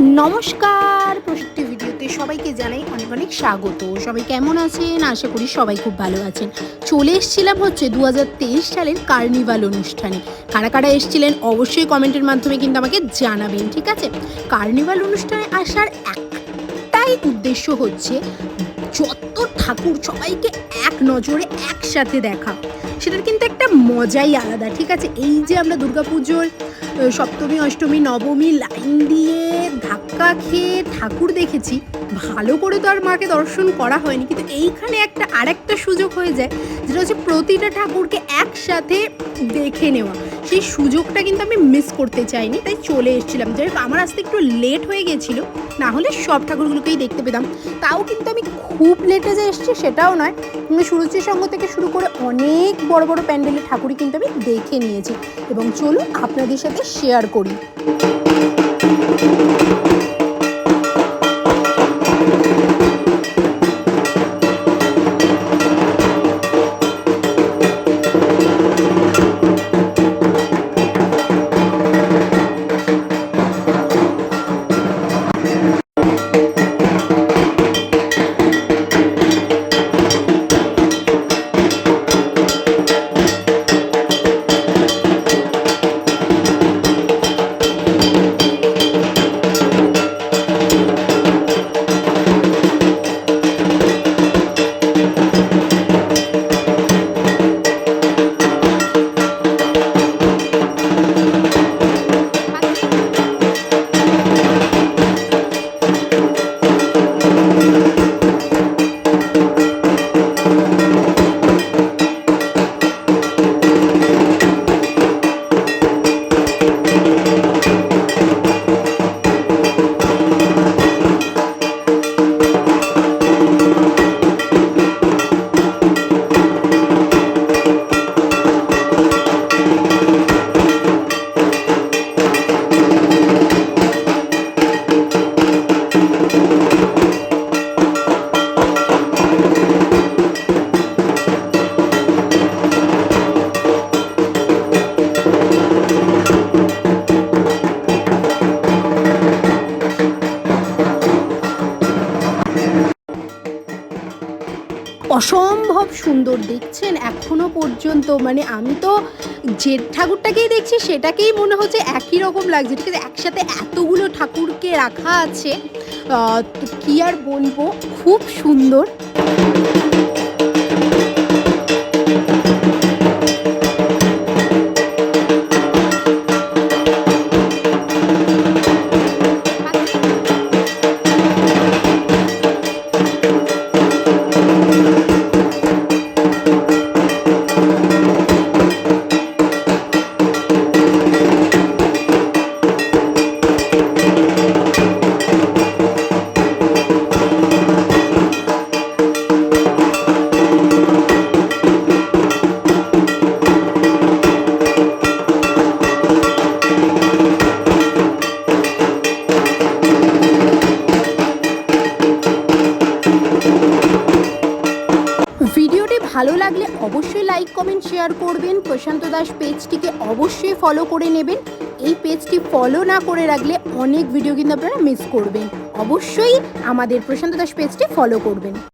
নমস্কার প্রসক্তি ভিডিওতে সবাইকে জানাই অনেক অনেক স্বাগত। সবাই কেমন আছেন? আশা করি সবাই খুব ভালো আছেন। চলে এসেছিলাম হচ্ছে দু হাজার তেইশ সালের কার্নিভাল অনুষ্ঠানে। কারা কারা এসেছিলেন অবশ্যই কমেন্টের মাধ্যমে কিন্তু আমাকে জানাবেন, ঠিক আছে? কার্নিভাল অনুষ্ঠানে আসার একটাই উদ্দেশ্য হচ্ছে, যত ঠাকুর সবাইকে এক নজরে একসাথে দেখা। সেটার কিন্তু একটা মজাই আলাদা, ঠিক আছে? এই যে আমরা দুর্গাপুজোর সপ্তমী, অষ্টমী, নবমী লাইন দিয়ে ধাক্কা খেয়ে ঠাকুর দেখেছি, ভালো করে তো আর মাকে দর্শন করা হয়নি, কিন্তু এইখানে একটা আরেকটা সুযোগ হয়ে যায়, যেটা হচ্ছে প্রতিটা ঠাকুরকে একসাথে দেখে নেওয়া। সেই সুযোগটা কিন্তু আমি মিস করতে চাইনি, তাই চলে এসেছিলাম। যাই হোক, আমার আসতে একটু লেট হয়ে গেছিল, না হলে সব ঠাকুরগুলোকেই দেখতে পেতাম। তাও কিন্তু আমি খুব লেটে যে এসেছি, সেটাও নয়। আমি সুরুচির সঙ্গ থেকে শুরু করে অনেক বড় বড় প্যান্ডেলে ঠাকুরই কিন্তু আমি দেখে নিয়েছি। এবং চলুন আপনাদের সাথে শেয়ার করি। অসম্ভব সুন্দর দেখছেন এখনও পর্যন্ত। মানে আমি তো যে ঠাকুরটাকেই দেখছি, সেটাকেই মনে হচ্ছে একই রকম লাগছে। ঠিক আছে, একসাথে এতগুলো ঠাকুরকে রাখা আছে। কি আর বলব? খুব সুন্দর। ভালো লাগলে অবশ্যই লাইক, কমেন্ট, শেয়ার করবেন। প্রশান্ত দাস পেজটিকে অবশ্যই ফলো করে নেবেন। এই পেজটি ফলো না করে রাখলে অনেক ভিডিও কিন্তু আপনারা মিস করবেন। অবশ্যই আমাদের প্রশান্ত দাস পেজটি ফলো করবেন।